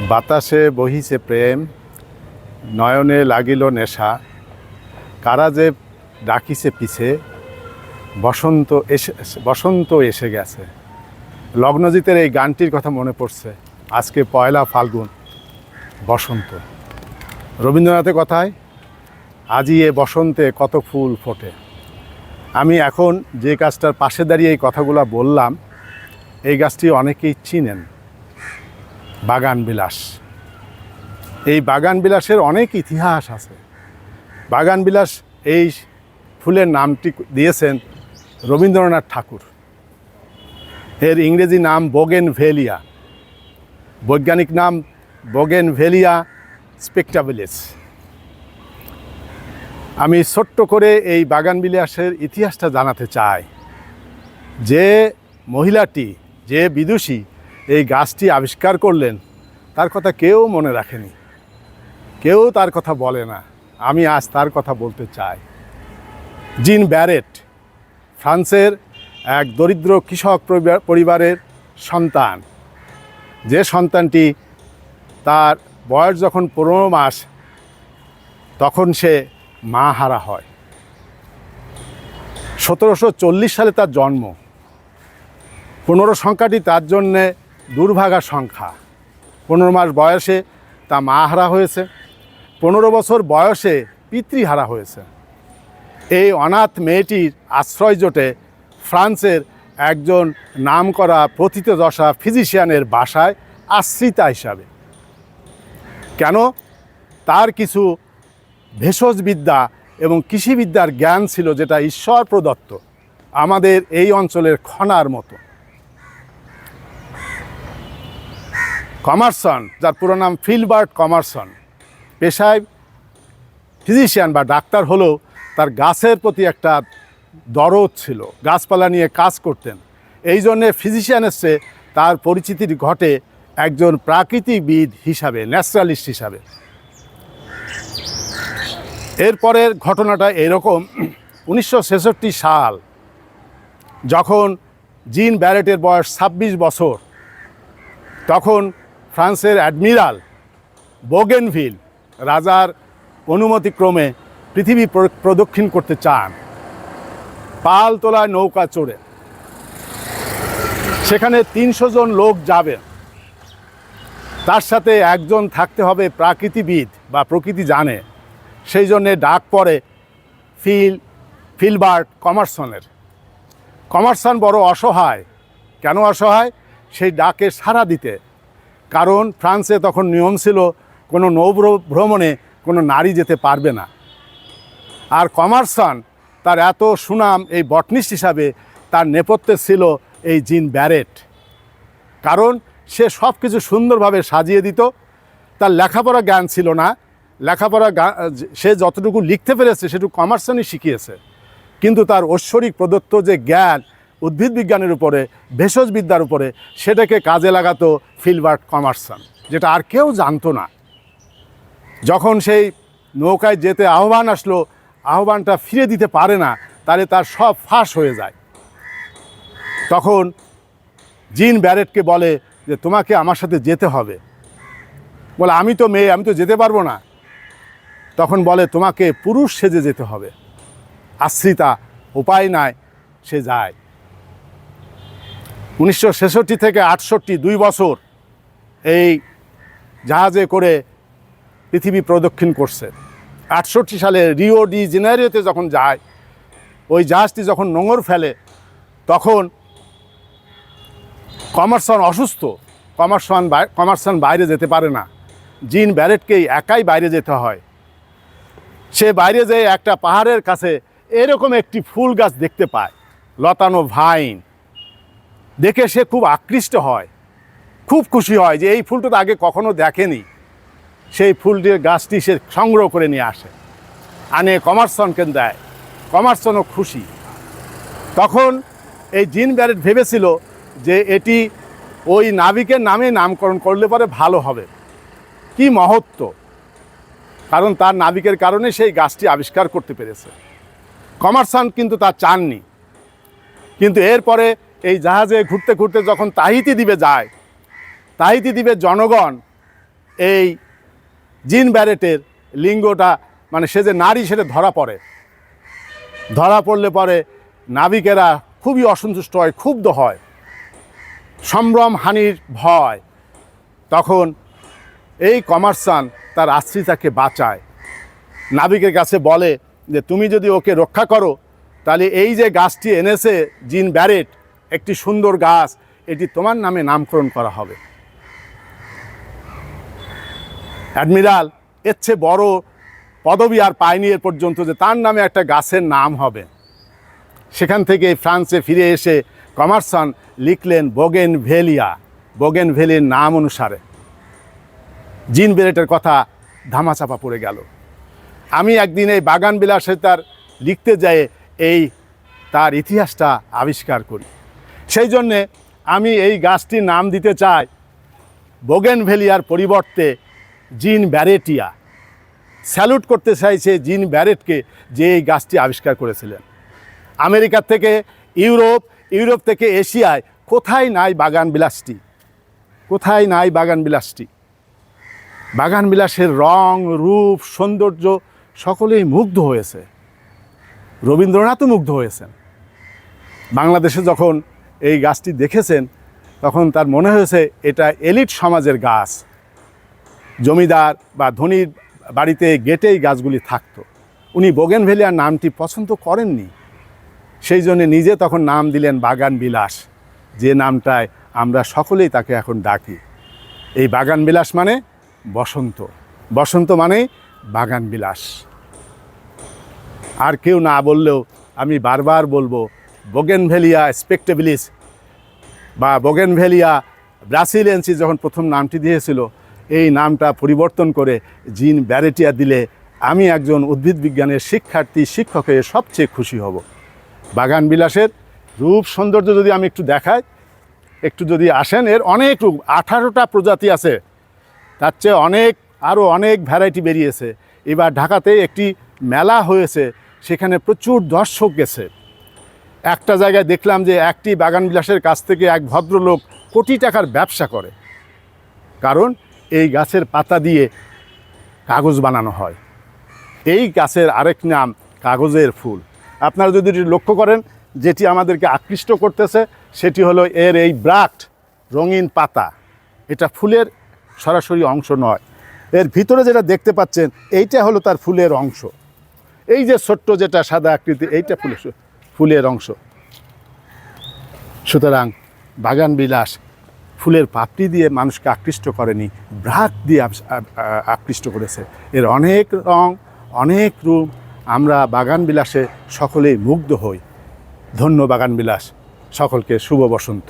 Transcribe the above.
বাতাসে বহিছে প্রেম, নয়নে লাগিল নেশা, কারা যে ডাকিছে পিছে, বসন্ত এসে বসন্ত এসে গেছে। লগ্নজিতের এই গানটির কথা মনে পড়ছে। আজকে পয়লা ফাল্গুন, বসন্ত। রবীন্দ্রনাথের কথায় আজই এ বসন্তে কত ফুল ফোটে। আমি এখন যে গাছটার পাশে দাঁড়িয়ে এই কথাগুলো বললাম, এই গাছটি অনেকেই চিনেন। বাগান বিলাস। এই বাগান বিলাসের অনেক ইতিহাস আছে। বাগান বিলাস এই ফুলের নামটি দিয়েছেন রবীন্দ্রনাথ ঠাকুর। এর ইংরেজি নাম বোগেন ভেলিয়া বৈজ্ঞানিক নাম বোগেন ভেলিয়া স্পেকটাবিলিস। আমি ছোট্ট করে এই বাগান বিলাসের ইতিহাসটা জানাতে চাই। যে মহিলাটি, যে বিদুষী এই গাছটি আবিষ্কার করলেন তার কথা কেউ মনে রাখেনি। কেউ তার কথা বলে না। আমি আজ তার কথা বলতে চাই। জিন ব্যারেট, ফ্রান্সের এক দরিদ্র কৃষক পরিবার- পরিবারের সন্তান। যে সন্তানটি তার বয়স যখন পনেরো মাস, তখন সে মা হারা হয়। সতেরোশো চল্লিশ সালে তার জন্ম। পনেরো সংখ্যাটি তার জন্যে দুর্ভাগা সংখ্যা। পনেরো মাস বয়সে তা মা হারা হয়েছে। পনেরো বছর বয়সে পিতৃহারা হয়েছে। এই অনাথ মেয়েটির আশ্রয় জোটে ফ্রান্সের একজন নামকরা প্রথিতদশা ফিজিশিয়ানের বাসায় আশ্রিতা হিসাবে। কেন? তার কিছু ভেষজবিদ্যা এবং কৃষিবিদ্যার জ্ঞান ছিল যেটা ঈশ্বর প্রদত্ত। আমাদের এই অঞ্চলের খনার মতো। কমার্সন, যার পুরো নাম ফিলবার্ট কমার্সন। পেশায় ফিজিশিয়ান বা ডাক্তার হলেও তার গাছের প্রতি একটা দরদ ছিল, গাছপালা নিয়ে কাজ করতেন। এই জন্যে ফিজিশিয়ান চেয়ে তার পরিচিতি ঘটে একজন প্রাকৃতিকবিদ হিসাবে, ন্যাচারালিস্ট হিসাবে। এরপরের ঘটনাটা এরকম, উনিশশো ছেষট্টি সাল, যখন জিন ব্যারেটের বয়স ছাব্বিশ বছর, তখন ফ্রান্সের অ্যাডমিরাল বোগেনভিল রাজার অনুমতিক্রমে পৃথিবী প্র- প্রদক্ষিণ করতে চান। পাল তোলায় নৌকা চড়ে। সেখানে তিনশো জন লোক যাবেন তার সাথে একজন থাকতে হবে প্রাকৃতিবিদ বা প্রকৃতি জানে। সেই জন্যে ডাক পড়ে ফিল, ফিলবার্ট কমার্সনের। কমার্সন বড় অসহায়। কেন অসহায়? সেই ডাকে সাড়া দিতে। কারণ ফ্রান্সে তখন নিয়ম ছিল কোনো নৌ ভ্রমণে কোনো নারী যেতে পারবে না। আর কমার্সন তার এত সুনাম এই বটনিস্ট হিসাবে তার নেপথ্যে ছিল এই জিন ব্যারেট। কারণ সে সব কিছু সুন্দরভাবে সাজিয়ে দিত, তার লেখাপড়া জ্ঞান ছিল না, লেখাপড়া সে যতটুকু লিখতে পেরেছে সেটুকু কমার্সনই শিখিয়েছে। কিন্তু তার ঐশ্বরিক প্রদত্ত যে জ্ঞান উদ্ভিদ বিজ্ঞানের উপরে ভেষজবিদ্যার উপরে, সেটাকে কাজে লাগাতো ফিলবার্ট কমার্সন, যেটা আর কেউ জানতো না। যখন সেই নৌকায় যেতে আহ্বান আসলো, আহ্বানটা ফিরে দিতে পারে না, তাহলে তার সব ফাঁস হয়ে যায়। তখন জিন ব্যারেটকে বলে যে, তোমাকে আমার সাথে যেতে হবে। বলে, আমি তো মেয়ে, আমি তো যেতে পারব না। তখন বলে, তোমাকে পুরুষ সেজে যেতে হবে। আশ্রিতা, উপায় নাই, সে যায়। উনিশশো ছেষট্টি থেকে আটষট্টি, দুই বছর এই জাহাজে করে পৃথিবী প্রদক্ষিণ করছে। আটষট্টি সালে রিও ডি জেনারিওতে যখন যায়, ওই জাহাজটি যখন নোঙর ফেলে, তখন কমার্সন অসুস্থ কমার্সন কমার্সন বাইরে যেতে পারে না। জিন ব্যারেটকেই একাই বাইরে যেতে হয়। সে বাইরে যেয়ে একটা পাহাড়ের কাছে এরকম একটি ফুল গাছ দেখতে পায়, লতানো ভাইন। দেখে সে খুব আকৃষ্ট হয়। খুব খুশি হয় যে এই ফুলটা তো আগে কখনো দেখেনি। সেই ফুলটির গাছটি সে সংগ্রহ করে নিয়ে আসে। আনে কমার্সনকে দেয়। কমার্সনও খুশি। তখন এই জিন ব্যারেট ভেবেছিল যে এটি ওই নাবিকের নামে নামকরণ করলে পরে ভালো হবে। কি মহত্ব! কারণ তার নাবিকের কারণে সেই গাছটি আবিষ্কার করতে পেরেছে। কমার্সান কিন্তু তা চাননি। কিন্তু এরপরে এই জাহাজে ঘুরতে ঘুরতে যখন তাহিতি দ্বীপে যায়, তাহিতি দ্বীপের জনগণ এই জিন ব্যারেটের লিঙ্গটা মানে সে যে নারী সেটা ধরা পড়ে। ধরা পড়লে পরে নাবিকেরা খুবই অসন্তুষ্ট হয়, ক্ষুব্ধ হয়, সম্ভ্রম হানির ভয়। তখন এই কমার্সান তার আশ্রিতাকে বাঁচায়। নাবিকের কাছে বলে যে, তুমি যদি ওকে রক্ষা করো, তাহলে এই যে গাছটি এনেছে জিন ব্যারেট একটি সুন্দর গাছ, এটি তোমার নামে নামকরণ করা হবে। অ্যাডমিরাল, এর চেয়ে বড় পদবি আর পায়নি এর পর্যন্ত যে তার নামে একটা গাছের নাম হবে। সেখান থেকে ফ্রান্সে ফিরে এসে কমার্সন লিখলেন বোগেন ভেলিয়া বোগেন ভেলির নাম অনুসারে। জিন বেরেটের কথা ধামাচাপা পড়ে গেল। আমি একদিন এই বাগান বিলাসে তার লিখতে যাই এই তার ইতিহাসটা আবিষ্কার করি। সেই জন্যে আমি এই গাছটির নাম দিতে চাই বোগেন ভেলিয়ার পরিবর্তে জিন ব্যারেটিয়া। স্যালুট করতে চাইছে জিন ব্যারেটকে যে এই গাছটি আবিষ্কার করেছিলেন। আমেরিকা থেকে ইউরোপ ইউরোপ থেকে এশিয়ায় কোথায় নাই বাগান বিলাসটি কোথায় নাই বাগান বিলাসটি বাগান বিলাসের রং, রূপ, সৌন্দর্য সকলেই মুগ্ধ হয়েছে। রবীন্দ্রনাথও মুগ্ধ হয়েছেন। বাংলাদেশে যখন এই গাছটি দেখেছেন, তখন তার মনে হয়েছে এটা এলিট সমাজের গাছ। জমিদার বা ধনীর বাড়িতে গেটেই গাছগুলি থাকতো। উনি বোগেনভেলিয়ার নামটি পছন্দ করেননি। সেই জন্য নিজে তখন নাম দিলেন বাগান বিলাস। যে নামটায় আমরা সকলেই তাকে এখন ডাকি। এই বাগান বিলাস মানে বসন্ত। বসন্ত মানে বাগান বিলাস। আর কেউ না বললেও আমি বারবার বলব, বোগেনভেলিয়া স্পেক্টেবিলিস বা বোগেনভেলিয়া ব্রাসিলিয়ানসি যখন প্রথম নামটি দিয়েছিল, এই নামটা পরিবর্তন করে জিন ব্যারেটিয়া দিলে আমি একজন উদ্ভিদ বিজ্ঞানের শিক্ষার্থী, শিক্ষক সবচেয়ে খুশি হব। বাগান বিলাসের রূপ সৌন্দর্য যদি আমি একটু দেখাই, একটু যদি আসেন, এর অনেক রূপ, আঠারোটা প্রজাতি আছে, তার চেয়ে অনেক, আরও অনেক ভ্যারাইটি বেরিয়েছে। এবার ঢাকাতে একটি মেলা হয়েছে, সেখানে প্রচুর দর্শক গেছে। একটা জায়গায় দেখলাম যে একটি বাগান বিলাসের কাছ থেকে এক ভদ্রলোক কোটি টাকার ব্যবসা করে। কারণ এই গাছের পাতা দিয়ে কাগজ বানানো হয়। এই গাছের আরেক নাম কাগজের ফুল। আপনারা যদি লক্ষ্য করেন, যেটি আমাদেরকে আকৃষ্ট করতেছে, সেটি হলো এর এই ব্রাক্ট রঙিন পাতা। এটা ফুলের সরাসরি অংশ নয়। এর ভিতরে যেটা দেখতে পাচ্ছেন, এইটা হলো তার ফুলের অংশ। এই যে ছোট্ট যেটা সাদা আকৃতি, এইটা ফুলের ফুলের অংশ। সুতরাং বাগান বিলাস ফুলের পাপড়ি দিয়ে মানুষকে আকৃষ্ট করেনি ভ্রাত দিয়ে আকৃষ্ট করেছে। এর অনেক রং, অনেক রূপ আমরা বাগান বিলাসে সকলেই মুগ্ধ হই। ধন্য বাগান বিলাস। সকলকে শুভ বসন্ত।